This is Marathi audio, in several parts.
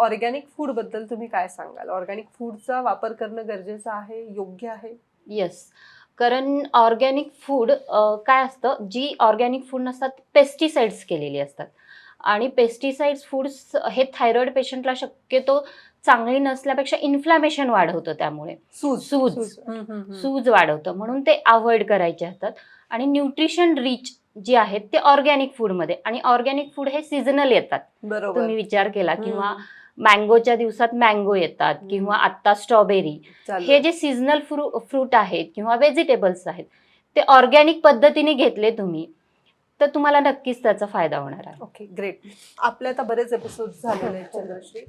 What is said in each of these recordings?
ऑर्गॅनिक फूडबद्दल तुम्ही काय सांगाल? ऑर्गॅनिक फूडचा वापर करणं गरजेचं आहे योग्य आहे? येस कारण ऑर्गॅनिक फूड काय असतं जी ऑर्गॅनिक फूड नसतात पेस्टिसाइड्स केलेली असतात. आणि पेस्टिसाइड्स फूड्स हे थायरॉइड पेशंटला शक्यतो चांगली नसल्यापेक्षा इन्फ्लॅमेशन वाढवतं त्यामुळे. सूज. सूज. सूज. वाढवतं. म्हणून ते अवॉइड करायचे असतात. आणि न्यूट्रिशन रिच जे आहेत ते ऑर्गॅनिक फूडमध्ये. आणि ऑर्गॅनिक फूड हे सीझनल येतात. तुम्ही विचार केला किंवा. मँगोच्या दिवसात मँगो येतात. किंवा आत्ता स्ट्रॉबेरी. हे जे सीझनल फ्रू फ्रूट आहेत किंवा व्हेजिटेबल्स आहेत ते ऑर्गॅनिक पद्धतीने घेतले तुम्ही तर तुम्हाला नक्कीच त्याचा फायदा होणार आहे. ओके ग्रेट आपले आता बरेच एपिसोड झालेले आहेत चंद्रश्री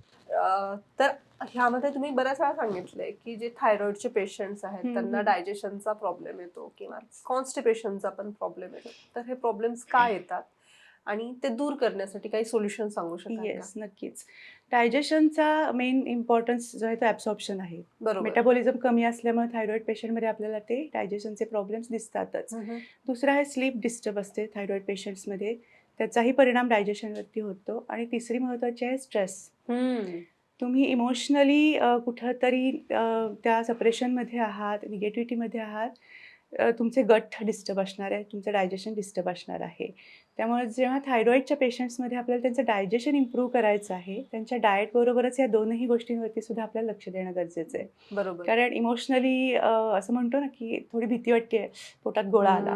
तर ह्यामध्ये तुम्ही बऱ्याच वेळा सांगितलंय की जे थायरॉइडचे पेशंट्स आहेत त्यांना. डायजेशनचा प्रॉब्लेम येतो किंवा कॉन्स्टिपेशनचा पण प्रॉब्लेम येतो. तर हे प्रॉब्लेम्स का येतात? आणि ते दूर करण्यासाठी काही सोल्युशन सांगू शकाल येस? नक्कीच. डायजेशनचा मेन इम्पॉर्टन्स जो आहे तो ॲब्सॉर्प्शन आहे. बरोबर. मेटाबॉलिझम कमी असल्यामुळे थायरॉइड पेशंटमध्ये आपल्याला ते डायजेशनचे प्रॉब्लेम्स दिसतातच. दुसरा आहे स्लीप डिस्टर्ब असते थायरॉइड पेशंट्समध्ये त्याचाही परिणाम डायजेशनवरती होतो. आणि तिसरी महत्त्वाची आहे स्ट्रेस. तुम्ही इमोशनली कुठंतरी त्या सपरेशनमध्ये आहात निगेटिव्हिटीमध्ये आहात तुमचे गट डिस्टर्ब असणार आहे तुमचं डायजेशन डिस्टर्ब असणार आहे. त्यामुळे जेव्हा थायरॉईडच्या पेशंट्समध्ये आपल्याला त्यांचं डायजेशन इम्प्रूव्ह करायचं आहे त्यांच्या डाएटबरोबरच या दोनही गोष्टींवरती सुद्धा आपल्याला लक्ष देणं गरजेचं आहे बरोबर कारण इमोशनली असं म्हणतो ना की थोडी भीती वाटते पोटात गोळा आला.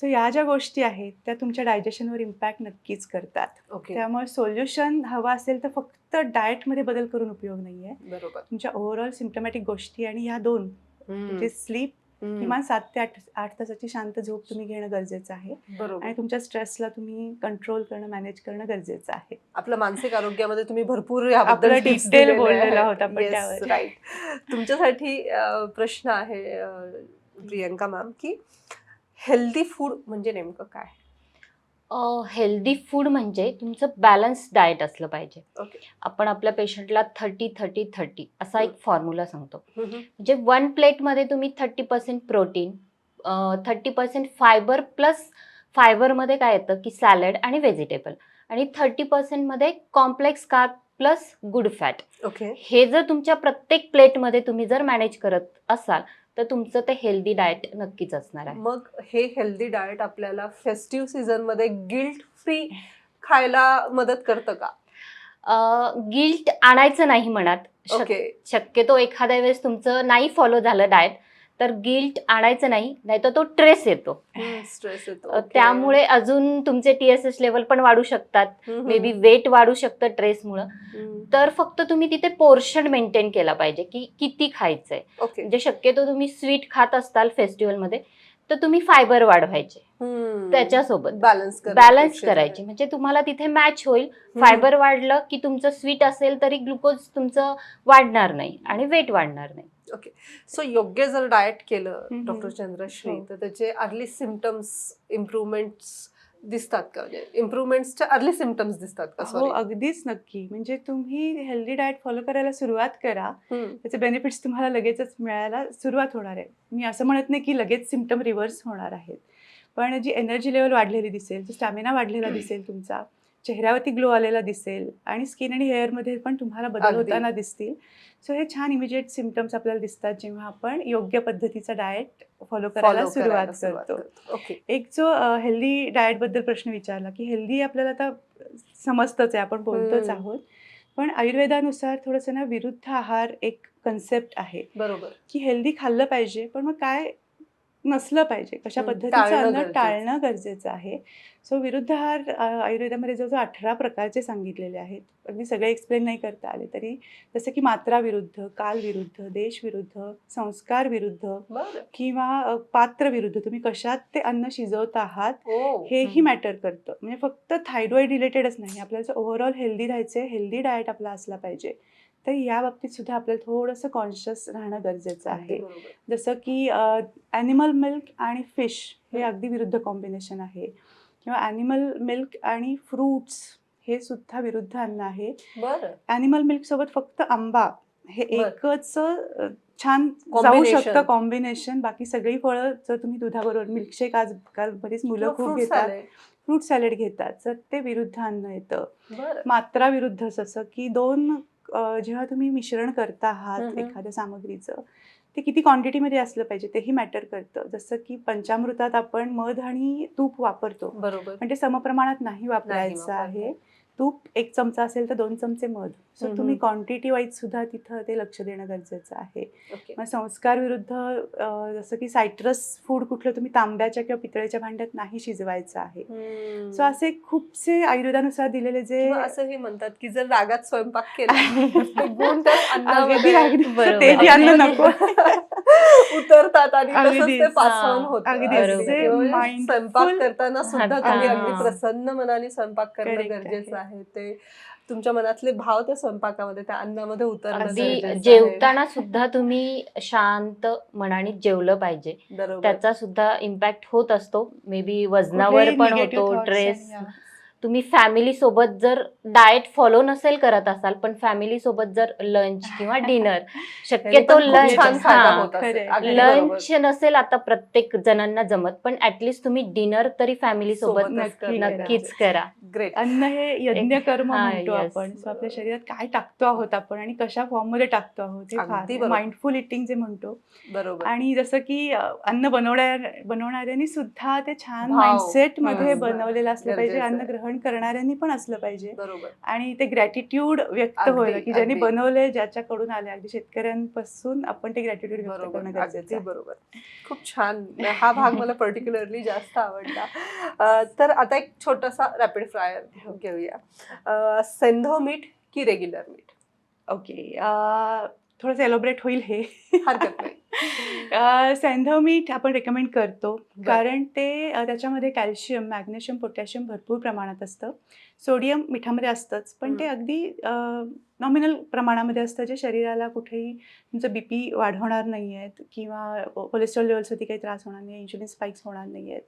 सो या ज्या गोष्टी आहेत त्या तुमच्या डायजेशनवर इम्पॅक्ट नक्कीच करतात त्यामुळे सोल्युशन हवा असेल तर फक्त डाएटमध्ये बदल करून उपयोग नाही आहे बरोबर तुमच्या ओव्हरऑल सिम्टमॅटिक गोष्टी आणि ह्या दोन. म्हणजे स्लीप. किमान सात ते आठ आठ तासाची शांत झोप तुम्ही घेणं गरजेचं आहे बरोबर आणि तुमच्या स्ट्रेसला तुम्ही कंट्रोल करणं मॅनेज करणं गरजेचं आहे आपलं मानसिक आरोग्यामध्ये तुम्ही भरपूर याबद्दल आपलं tips detail दिलेले बोललेलो आहेत. Yes, त्यावर. right. तुमच्यासाठी अं, प्रश्न आहे अं, प्रियंका मॅम की हेल्दी फूड म्हणजे नेमकं काय हेल्दी फूड म्हणजे तुमचं बॅलन्स डाएट असलं पाहिजे. ओके आपण आपल्या पेशंटला थर्टी थर्टी थर्टी असा एक. फॉर्म्युला सांगतो. म्हणजे वन प्लेटमध्ये तुम्ही thirty percent protein thirty percent fibre plus फायबरमध्ये काय येतं की सॅलड आणि व्हेजिटेबल आणि thirty पर्सेंटमध्ये complex carb plus good fat okay हे जर तुमच्या प्रत्येक प्लेटमध्ये तुम्ही जर मॅनेज करत असाल तर तुमचं ते हेल्दी डाएट नक्कीच असणार आहे. मग हे हेल्दी डाएट आपल्याला फेस्टिव्ह सीझनमध्ये गिल्ट फ्री खायला मदत करतं का? गिल्ट आणायचं नाही मनात शक- ओके शक्यतो एखाद्या वेळेस तुमचं नाही फॉलो झालं डाएट तर गिल्ट आणायचं नाही नाहीतर तो ट्रेस येतो. स्ट्रेस येतो. त्यामुळे अजून तुमचे टी एस एच लेवल पण वाढू शकतात. मे बी वेट वाढू शकतं ट्रेसमुळं. तर फक्त तुम्ही तिथे पोर्शन मेंटेन केला पाहिजे की किती खायचंय. म्हणजे शक्यतो तुम्ही स्वीट खात असताल फेस्टिवलमध्ये तर तुम्ही फायबर वाढवायचे. त्याच्यासोबत. बॅलन्स बॅलन्स करायचे. म्हणजे तुम्हाला तिथे मॅच होईल. फायबर वाढलं की तुमचं स्वीट असेल तरी ग्लुकोज तुमचं वाढणार नाही आणि वेट वाढणार नाही. सो योग्य जर डाएट केलं. डॉक्टर चंद्रश्री हो. तर त्याचे अर्ली सिमटम्स इम्प्रुव्हमेंट्स दिसतात का? म्हणजे इम्प्रुव्हमेंट्सच्या अर्ली सिमटम्स दिसतात का? हो अगदीच नक्की. म्हणजे तुम्ही हेल्दी डाएट फॉलो करायला सुरुवात करा. त्याचे बेनिफिट्स तुम्हाला लगेचच मिळायला सुरुवात होणार आहे. मी असं म्हणत नाही की लगेच सिमटम रिव्हर्स होणार आहेत. पण जी एनर्जी लेवल वाढलेली दिसेल जो स्टॅमिना वाढलेला दिसेल तुमचा चेहऱ्यावरती ग्लो आलेला दिसेल आणि स्किन आणि हेअरमध्ये पण तुम्हाला बदल. होताना दिसतील. सो हे छान इमिजिएट सिमटम्स आपल्याला दिसतात जेव्हा आपण योग्य पद्धतीचा डाएट फॉलो करायला सुरुवात करतो. ओके एक जो हेल्दी डाएटबद्दल प्रश्न विचारला की हेल्दी आपल्याला आता समजतंच आहे आपण बोलतोच. आहोत. पण आयुर्वेदानुसार थोडंसं ना विरुद्ध आहार एक कन्सेप्ट आहे. बरोबर. की हेल्दी खाल्लं पाहिजे पण मग काय नसलं पाहिजे. कशा पद्धतीचं अन्न. टाळणं गरजेचं आहे. सो विरुद्ध आहार आयुर्वेदामध्ये जवळजवळ अठरा प्रकारचे सांगितलेले आहेत. अगदी सगळे एक्सप्लेन नाही करता आले तरी. जसं की मात्रा विरुद्ध काल विरुद्ध देश विरुद्ध संस्कार विरुद्ध किंवा पात्र विरुद्ध. तुम्ही कशात ते अन्न शिजवत आहात ओ हेही मॅटर करतं. म्हणजे फक्त थायरॉइड रिलेटेडच नाही. आपल्याला ओव्हरऑल हेल्दी राहायचं हेल्दी डाएट आपला असला पाहिजे. तर या बाबतीत सुद्धा आपल्याला थोडंसं कॉन्शियस राहणं गरजेचं आहे. जसं की ॲनिमल मिल्क आणि फिश हे. अगदी विरुद्ध कॉम्बिनेशन आहे किंवा ॲनिमल मिल्क आणि फ्रूट्स हे सुद्धा विरुद्ध अन्न आहे बरं ॲनिमल मिल्क सोबत फक्त आंबा हे. एकच छान जाऊ. शकतं कॉम्बिनेशन बाकी सगळी फळं जर तुम्ही दुधाबरोबर मिल्कशेक आजकाल बरीच मुलं खूप घेतात. फ्रूट सॅलेड घेतात तर ते विरुद्ध अन्न येतं मात्रा विरुद्ध जसं की दोन जेव्हा तुम्ही मिश्रण करता आहात. एखाद्या सामग्रीचं ते किती क्वांटिटीमध्ये असलं पाहिजे? तेही मॅटर करतं. जसं की पंचामृतात आपण मध आणि तूप वापरतो. बरोबर. पण ते समप्रमाणात नाही वापरायचं. आहे. तूप एक चमचा असेल तर दोन चमचे मध सो. तुम्ही क्वांटिटी वाईज सुद्धा तिथं ते लक्ष देणं गरजेचं आहे मग संस्कार विरुद्ध जसं की सायट्रस फूड कुठलं तुम्ही तांब्याच्या किंवा पितळेच्या भांड्यात नाही शिजवायचं आहे. सो असे खूपसे आयुर्वेदानुसार दिलेले जे किंवा असंही म्हणतात की जर रागात स्वयंपाक केला. नको उतरतात आणि तसंच ते अगदीच. पासऑन होतं अगदीच. असं जे त्यामुळे mindful- स्वयंपाक करताना सुद्धा हा. तुम्ही अगदी प्रसन्न मनाने स्वयंपाक करणं गरजेचं आहे. आहे ते तुमच्या मनातले भाव त्या स्वयंपाकामध्ये त्या अन्नामध्ये आहे. जेवताना सुद्धा तुम्ही शांत मनाने जेवलं पाहिजे. त्याचा सुद्धा इम्पॅक्ट होत असतो. मे बी वजनावर पण होतो ड्रेस तुम्ही फॅमिली सोबत जर डाएट फॉलो नसेल करत असाल पण फॅमिली सोबत जर लंच किंवा डिनर शक्यतो लंच. लंच नसेल आता प्रत्येक जणांना जमत पण ऍटलिस्ट तुम्ही डिनर तरी फॅमिली सोबत नक्कीच करा. ग्रेट अन्न हे यज्ञ कर्म म्हणतो. आपण आपल्या शरीरात काय टाकतो आहोत आपण आणि कशा फॉर्ममध्ये टाकतो आहोत हे. माइंडफुल इटिंग जे म्हणतो बरोबर आणि जसं की अन्न बनवण्या बनवणाऱ्यांनी सुद्धा ते छान माइंडसेटमध्ये. बनवलेलं असलं पाहिजे अन्न आहे. ग्रहण करणाऱ्यांनी पण असलं पाहिजे. बरोबर. आणि ते ग्रॅटिट्यूड व्यक्त होईल की ज्यांनी अगदी. बनवलंय ज्याच्याकडून आले अगदी शेतकऱ्यांपासून आपण ते ग्रॅटिट्यूड व्यक्त बरोबर करणं गरजेचं बरोबर. खूप छान. हा भाग मला पर्टिक्युलरली जास्त आवडला. तर आता एक छोटासा रॅपिड फ्रायर घेऊया. अं, सेंधव मीठ की रेग्युलर मीठ? ओके थोडंसं एलोबरेट होईल हे. हरकत नाही. सैंधव मीठ आपण रेकमेंड करतो. कारण ते त्याच्यामध्ये कॅल्शियम मॅग्नेशियम पोटॅशियम भरपूर प्रमाणात असतं. सोडियम मिठामध्ये असतंच. पण ते. अगदी नॉमिनल प्रमाणामध्ये असतं. जे शरीराला कुठेही तुमचं बी पी वाढवणार नाही आहेत किंवा कोलेस्ट्रॉल लेवल्सवरती काही त्रास होणार नाही इन्शुलिन स्पाइक्स होणार नाही आहेत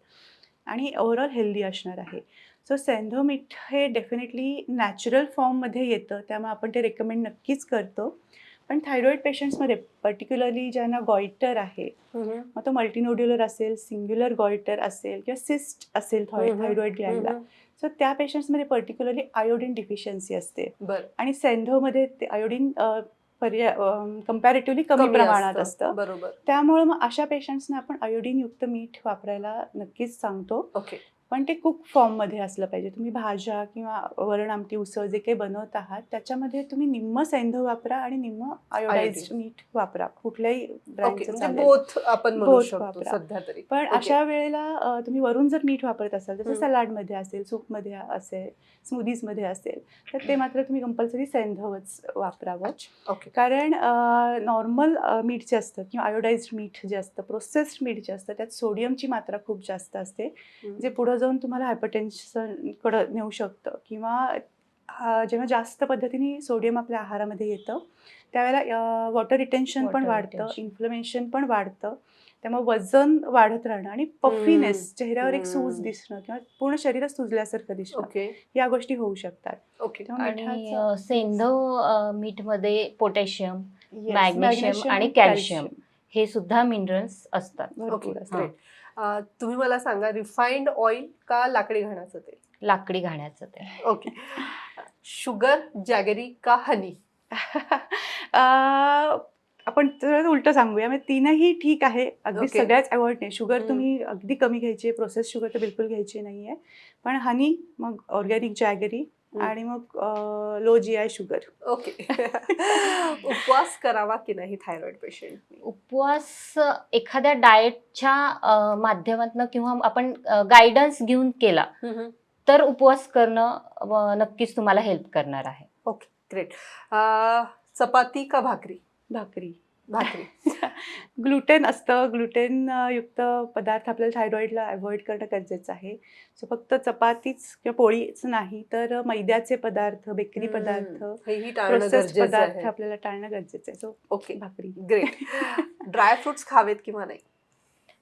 आणि ओव्हरऑल हेल्दी असणार आहे. सो सैंधव मीठ हे डेफिनेटली नॅचरल फॉर्ममध्ये येतं. त्यामुळे आपण ते रेकमेंड नक्कीच करतो. पण थायरॉईड पेशंट्समध्ये पर्टिक्युलरली ज्यांना गॉइटर आहे. मग तो मल्टीनोड्युलर असेल सिंग्युलर गॉइटर असेल किंवा सिस्ट असेल. थायरॉइड ग्लँडला. सो त्या पेशंट्समध्ये पर्टिक्युलरली आयोडीन डिफिशियन्सी असते. आणि सेंधवमध्ये ते आयोडीन पर्याय कम्पॅरेटिव्हली कमी कमी प्रमाणात असतं. बरोबर. त्यामुळे मग अशा पेशंट्सना आपण आयोडीनयुक्त मीठ वापरायला नक्कीच सांगतो. ओके. पण ते कुक फॉर्ममध्ये असलं पाहिजे तुम्ही भाज्या किंवा वरण आमटी उसळ जे काही बनवत आहात त्याच्यामध्ये तुम्ही निम्म सैंधव वापरा आणि निम्म आयोडाइज. मीठ वापरा कुठल्याही म्हणजे बोथ आपण. सध्या तरी पण. अशा वेळेला तुम्ही वरून जर मीठ वापरत असाल जसं. सलाडमध्ये असेल सूपमध्ये असेल स्मूदीजमध्ये असेल तर ते मात्र तुम्ही कंपल्सरी सैंधवच वापरावं कारण नॉर्मल मीठ जे असतं किंवा आयोडाइज्ड मीठ जे असतं प्रोसेस्ड मीठ जे असतं त्यात सोडियमची मात्रा खूप जास्त असते. जे पुढं जाऊन तुम्हाला हायपरटेन्शनकडं नेऊ शकतं. किंवा जेव्हा जास्त पद्धतीने सोडियम आपल्या आहारामध्ये येतं त्यावेळेला वॉटर रिटेन्शन पण वाढतं. इन्फ्लमेशन पण वाढतं. त्यामुळे वजन वाढत राहणं आणि पफीनेस. चेहऱ्यावर एक सूज. दिसणं किंवा पूर्ण शरीरच सुजल्यासारखं दिसणं या गोष्टी होऊ शकतात. ओके. आणि सेंधव मीठमध्ये पोटॅशियम magnesium आणि calcium. हे सुद्धा मिनरल्स असतात. तुम्ही मला सांगा रिफाईंड ऑइल का लाकडी घाण्याचं तेल? लाकडी घाण्याचं ते ओके शुगर जॅगरी का हनी आपण थोडं उलट सांगूया. म्हणजे तीनही ठीक आहे. अगदी Okay. सगळ्याच अवॉइड नाही. शुगर हम्म. तुम्ही अगदी कमी घ्यायची. प्रोसेस शुगर तर बिलकुल घ्यायची नाहीये. पण हनी मग ऑर्गॅनिक जॅगरी. आणि मग low G I sugar okay. उपवास करावा की नाही थायरॉइड पेशंट उपवास एखाद्या डाएटच्या माध्यमातून किंवा आपण गायडन्स घेऊन केला तर उपवास करणं नक्कीच तुम्हाला हेल्प करणार आहे. ओके ग्रेट चपाती का भाकरी? भाकरी. भाकरी. ग्लुटेन असतं. ग्लुटेन युक्त पदार्थ आपल्याला थायरॉइडला अवॉइड करणं गरजेचं आहे. सो फक्त चपातीच किंवा पोळीच नाही तर मैद्याचे पदार्थ बेकरी. पदार्थ प्रोसेस्ड पदार्थ आपल्याला टाळणं गरजेचं आहे. सो ओके भाकरी. ग्रेट ड्रायफ्रुट्स खावेत किंवा नाही?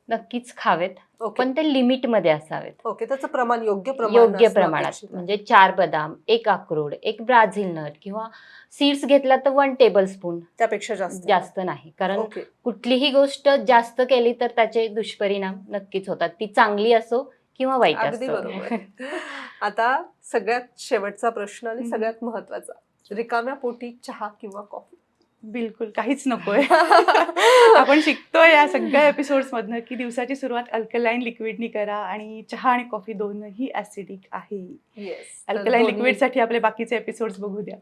नक्कीच खावेत ओके. पण ते लिमिटमध्ये असावेत. ओके त्याचं प्रमाण योग्य प्रमाण योग्य असणं प्रमाणात. अपेक्षित आहे. म्हणजे चार बदाम एक अक्रोड एक ब्राझील नट किंवा सीड्स घेतला तर वन टेबल स्पून. त्यापेक्षा जास्त. जास्त नाही. कारण ओके. कुठलीही गोष्ट जास्त केली तर त्याचे दुष्परिणाम नक्कीच होतात. ती चांगली असो किंवा वाईट अगदी असो. बरोबर. आता सगळ्यात शेवटचा प्रश्न आणि हम्म. सगळ्यात महत्त्वाचा रिकाम्या पोटी चहा किंवा कॉफी? बिलकुल काहीच नकोय. आपण शिकतोय या सगळ्या एपिसोड्स मधनं की दिवसाची सुरुवात अल्कलाईन लिक्विडनी करा आणि चहा आणि कॉफी दोनही ऍसिडिक आहे. येस अल्कलाईन लिक्विडसाठी आपले बाकीचे एपिसोड्स बघू द्या